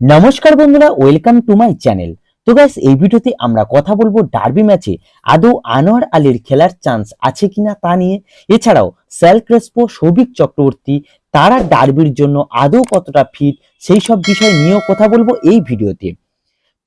নমস্কার বন্ধুরা welcome to my channel তো গাইস এই ভিডিওতে আমরা কথা বলব ডার্বি ম্যাচে আদৌ আনোয়ার আলীর খেলার চান্স আছে কিনা তা নিয়ে। এছাড়াও স্যাল ক্রেসপো সৌভিক চক্রবর্তী তারা ডার্বির জন্য আদৌ কতটা ফিট সেই সব বিষয় নিয়েও কথা বলব এই ভিডিওতে।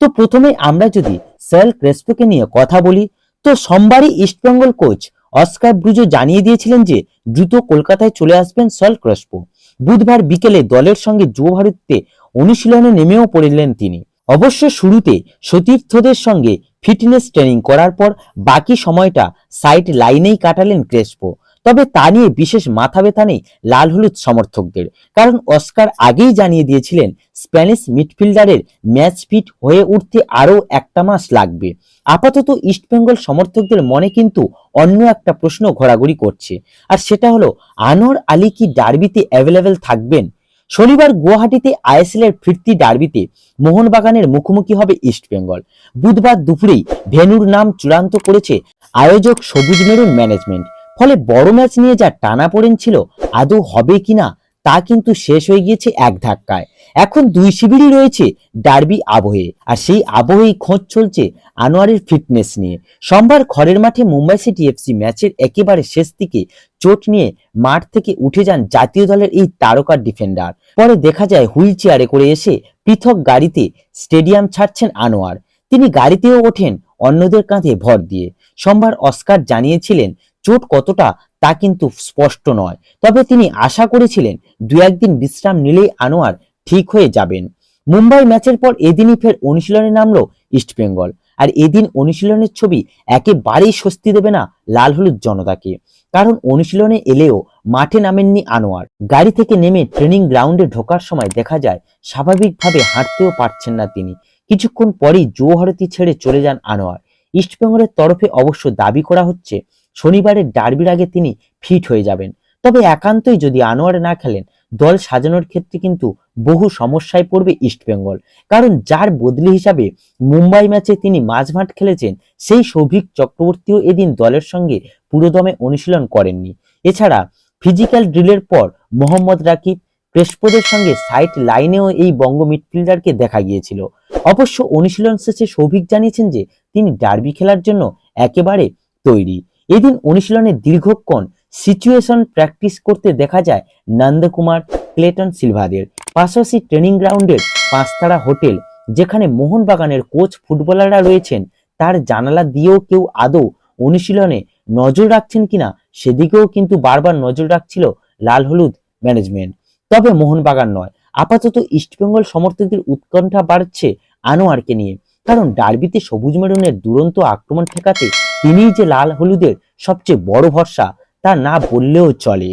তো প্রথমে আমরা যদি স্যাল ক্রেসপোকে নিয়ে কথা বলি, তো সোমবারই ইস্টবেঙ্গল কোচ অস্কার ব্রুজো জানিয়ে দিয়েছিলেন যে দ্রুত কলকাতায় চলে আসবেন সল ক্রেসপো বুধবার বিকেলে দলের সঙ্গে যুব ভারতীতে অনুশীলনে নেমেও পড়লেন তিনি। অবশ্য শুরুতে সতীর্থদের সঙ্গে ফিটনেস ট্রেনিং করার পর বাকি সময়টা সাইড লাইনেই কাটালেন ক্রেসপো। তবে তা নিয়ে বিশেষ মাথা ব্যথা নেই লাল হলুদ সমর্থকদের। কারণ অস্কার আগেই জানিয়ে দিয়েছিলেন, স্প্যানিশ মিডফিল্ডারের ম্যাচ ফিট হয়ে উঠতে আরও একটা মাস লাগবে। আপাতত ইস্টবেঙ্গল সমর্থকদের মনে কিন্তু অন্য একটা প্রশ্ন ঘোরাঘুরি করছে। আর সেটা হলো, আনোয়ার আলী কি ডার্বিতে অ্যাভেলেবেল থাকবেন? শনিবার গুয়াহাটিতে আইএসএল এর ফিরতি ডার্বিতে মোহনবাগানের মুখোমুখি হবে ইস্টবেঙ্গল বুধবার দুপুরেই ভেনুর নাম চূড়ান্ত করেছে আয়োজক সবুজ মেরুন ম্যানেজমেন্ট। ফলে বড় ম্যাচ নিয়ে যা টানা পড়েন ছিল, আদৌ হবে কিনা তা কিন্তু শেষ হয়ে গিয়েছে এক ধাক্কায়। এখন দুই শিবিরই রয়েছে ডার্বি আবহে, আর সেই আবহেই খোঁজ চলছে আনোয়ারের ফিটনেস নিয়ে। সোমবার খড়ের মাঠে মুম্বাই সিটি এফসি ম্যাচের একেবারে শেষ দিকে চোট নিয়ে মাঠ থেকে উঠে যান জাতীয় দলের এই তারকা ডিফেন্ডার। পরে দেখা যায় হুইল চেয়ারে করে এসে পৃথক গাড়িতে স্টেডিয়াম ছাড়ছেন আনোয়ার। তিনি গাড়িতেও ওঠেন, অন্যদের কাঁধে ভর দিয়ে। সোমবার অস্কার জানিয়েছিলেন, চোট কতটা তা কিন্তু স্পষ্ট নয়। তবে তিনি আশা করেছিলেন দু একদিন বিশ্রাম নিলেই আনোয়ার ঠিক হয়ে যাবেন। মুম্বাই ম্যাচের পর এদিনই ফের অনুশীলনে নামলো ইস্টবেঙ্গল আর এদিন অনুশীলনের ছবি একেবারেই স্বস্তি দেবে না লাল হলুদ জনতাকে। কারণ অনুশীলনে এলেও মাঠে নামেননি আনোয়ার। গাড়ি থেকে নেমে ট্রেনিং গ্রাউন্ডে ঢোকার সময় দেখা যায় স্বাভাবিকভাবে হাঁটতেও পারছেন না তিনি। কিছুক্ষণ পরেই যৌভারতী ছেড়ে চলে যান আনোয়ার। ইস্টবেঙ্গলের তরফে অবশ্য দাবি করা হচ্ছে শনিবারের ডার্বির আগে তিনি ফিট হয়ে যাবেন। তবে একান্তই যদি আনোয়ার না খেলেন, দল সাজানোর ক্ষেত্রে কিন্তু বহু সমস্যায় পড়বে ইস্টবেঙ্গল কারণ যার বদলি হিসাবে মুম্বাই ম্যাচে তিনি মাঝমাঠ খেলেছেন, সেই সৌভিক চক্রবর্তীও এদিন দলের সঙ্গে পুরোদমে অনুশীলন করেননি। এছাড়া ফিজিক্যাল ড্রিলের পর মোহাম্মদ রাকিব ক্রেসপোদের সঙ্গে সাইড লাইনেও এই বঙ্গ মিডফিল্ডারকে দেখা গিয়েছিল। অবশ্য অনুশীলন শেষে সৌভিক জানিয়েছেন যে, তিনি ডার্বি খেলার জন্য একেবারে তৈরি। এদিন অনুশীলনে দীর্ঘক্ষণ সিচুয়েশন প্র্যাকটিস করতে দেখা যায় নন্দকুমার, ক্লেটন সিলভাদের। পাশাপাশি ট্রেনিং গ্রাউন্ডের পাঁচতারা হোটেল, যেখানে মোহনবাগানের কোচ ফুটবলাররা রয়েছেন, তার জানালা দিয়েও কেউ আদৌ অনুশীলনে নজর রাখছেন কিনা, সেদিকেও কিন্তু বারবার নজর রাখছিল লাল হলুদ ম্যানেজমেন্ট তবে মোহনবাগান নয়, আপাতত ইস্টবেঙ্গল সমর্থকদের উৎকণ্ঠা বাড়ছে আনোয়ারকে নিয়ে। কারণ ডার্বিতে সবুজ মেরুনের দুরন্ত আক্রমণ ঠেকাতে তিনিই যে লাল হলুদের সবচেয়ে বড় ভরসা তা না বললেও চলে।